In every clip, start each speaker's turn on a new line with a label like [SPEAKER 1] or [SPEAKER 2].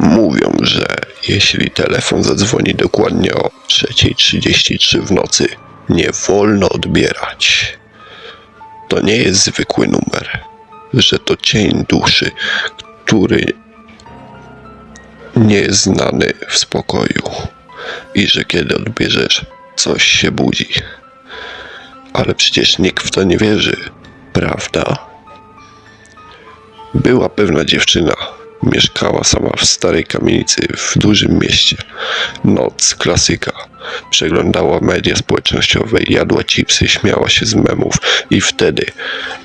[SPEAKER 1] Mówią, że jeśli telefon zadzwoni dokładnie o 3.33 w nocy, nie wolno odbierać. To nie jest zwykły numer, że to cień duszy, który nie jest znany w spokoju i że kiedy odbierzesz, coś się budzi. Ale przecież nikt w to nie wierzy, prawda? Była pewna dziewczyna. Mieszkała sama w starej kamienicy w dużym mieście. Noc, klasyka. Przeglądała media społecznościowe, jadła chipsy, śmiała się z memów i wtedy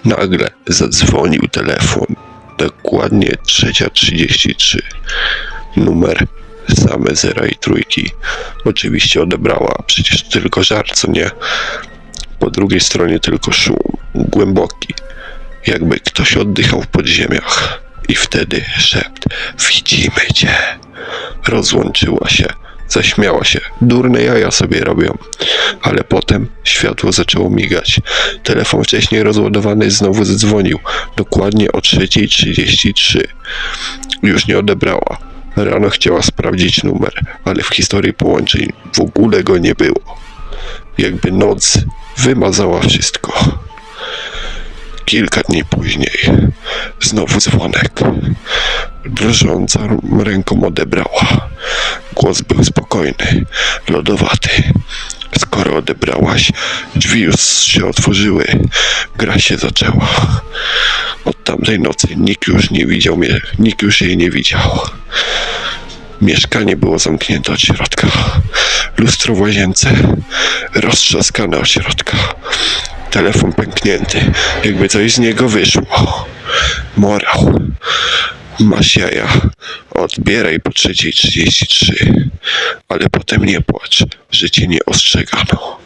[SPEAKER 1] nagle zadzwonił telefon. Dokładnie 3.33. Numer same zera i trójki. Oczywiście odebrała, przecież tylko żart, co nie? Po drugiej stronie tylko szum, głęboki, jakby ktoś oddychał w podziemiach. I wtedy szept: Widzimy cię. Rozłączyła się, zaśmiała się. Durne jaja sobie robią. Ale potem światło zaczęło migać. Telefon wcześniej rozładowany znowu zadzwonił. Dokładnie o 3.33. Już nie odebrała. Rano chciała sprawdzić numer, ale w historii połączeń w ogóle go nie było. Jakby noc wymazała wszystko. Kilka dni później znowu dzwonek. Drżąca ręką odebrała. Głos był spokojny, lodowaty. Skoro odebrałaś, drzwi już się otworzyły. Gra się zaczęła. Od tamtej nocy nikt już nie widział mnie, nikt już jej nie widział. Mieszkanie było zamknięte od środka. Lustro w łazience roztrzaskane od środka. Telefon pęknięty, jakby coś z niego wyszło. Morał. Masz jaja. Odbieraj po 3.33. Ale potem nie płacz, że cię nie ostrzegano.